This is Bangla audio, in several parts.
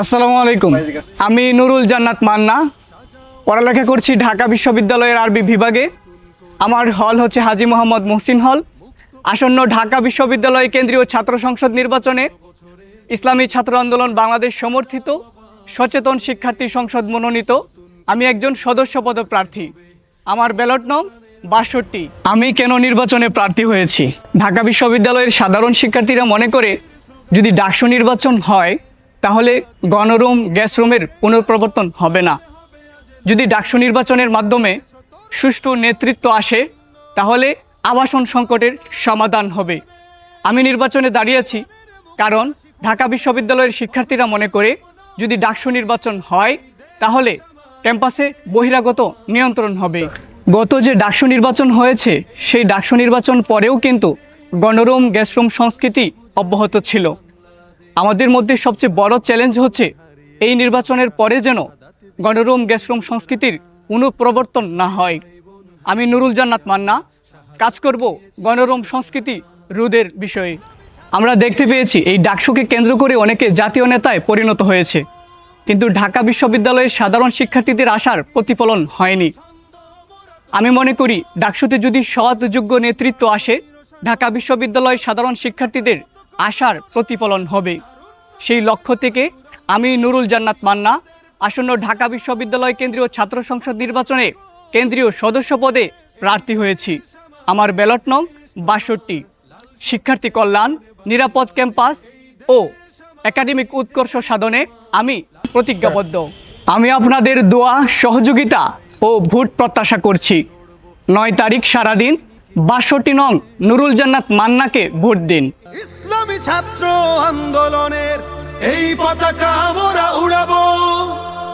আসসালামু আলাইকুম। আমি নুরুল জান্নাত মান্না। পড়ালেখা করছি ঢাকা বিশ্ববিদ্যালয়ের আরবি বিভাগে। আমার হল হচ্ছে হাজি মোহাম্মদ মুহসিন হল। আসন্ন ঢাকা বিশ্ববিদ্যালয় কেন্দ্রীয় ছাত্র সংসদ নির্বাচনে ইসলামী ছাত্র আন্দোলন বাংলাদেশ সমর্থিত সচেতন শিক্ষার্থী সংসদ মনোনীত। আমি একজন সদস্য পদপ্রার্থী আমার ব্যালট নং বাষট্টি। আমি কেন নির্বাচনে প্রার্থী হয়েছি? ঢাকা বিশ্ববিদ্যালয়ের সাধারণ শিক্ষার্থীরা মনে করে যদি ডাকসু নির্বাচন হয় তাহলে গণরুম গ্যাস রুমের পুনঃপ্রবর্তন হবে না। যদি ডাকসু নির্বাচনের মাধ্যমে সুষ্ঠু নেতৃত্ব আসে, তাহলে আবাসন সংকটের সমাধান হবে। আমি নির্বাচনে দাঁড়িয়েছি কারণ ঢাকা বিশ্ববিদ্যালয়ের শিক্ষার্থীরা মনে করে, যদি ডাকসু নির্বাচন হয়, তাহলে ক্যাম্পাসে বহিরাগত নিয়ন্ত্রণ হবে। গত যে ডাকসু নির্বাচন হয়েছে, সেই ডাকসু নির্বাচন পরেও কিন্তু গণরুম গ্যাসরুম সংস্কৃতি অব্যাহত ছিল। আমাদের মধ্যে সবচেয়ে বড় চ্যালেঞ্জ হচ্ছে এই নির্বাচনের পরে যেন গণরুম গ্যাসরুম সংস্কৃতির পুনঃপ্রবর্তন না হয়। আমি নুরুল জান্নাত মান্না, কাজ করব গণরুম সংস্কৃতি রোধের বিষয়ে। আমরা দেখতে পেয়েছি, এই ডাকসুকে কেন্দ্র করে অনেকে জাতীয় নেতায় পরিণত হয়েছে। কিন্তু ঢাকা বিশ্ববিদ্যালয়ের সাধারণ শিক্ষার্থীদের আশার প্রতিফলন হয়নি। আমি মনে করি, ডাকসুতে যদি সৎ যোগ্য নেতৃত্ব আসে, ঢাকা বিশ্ববিদ্যালয়ের সাধারণ শিক্ষার্থীদের আশার প্রতিফলন হবে। সেই লক্ষ্য থেকে আমি নুরুল জান্নাত মান্না, আসন্ন ঢাকা বিশ্ববিদ্যালয় কেন্দ্রীয় ছাত্র সংসদ নির্বাচনে কেন্দ্রীয় সদস্য পদে প্রার্থী হয়েছি। আমার ব্যালট নং বাষট্টি। শিক্ষার্থী কল্যাণ, নিরাপদ ক্যাম্পাস ও একাডেমিক উৎকর্ষ সাধনে আমি প্রতিজ্ঞাবদ্ধ। আমি আপনাদের দোয়া, সহযোগিতা ও ভোট প্রত্যাশা করছি। নয় তারিখ সারাদিন বাষট্টি নং নুরুল জান্নাত মান্নাকে ভোট দিন। ইসলামী ছাত্র আন্দোলনের এই পতাকা মোরা উড়াবো।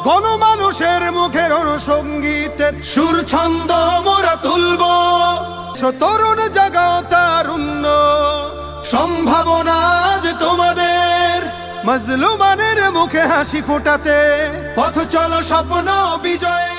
গণমানুষের মুখের অনুসঙ্গীতের সুর ছন্দ মোরা তুলবো তরুণ জাগাও তারুণ্য সম্ভাবনা যে তোমাদের। মজলুমানের মুখে হাসি ফোটাতে পথ চলো স্বপ্ন বিজয়ে।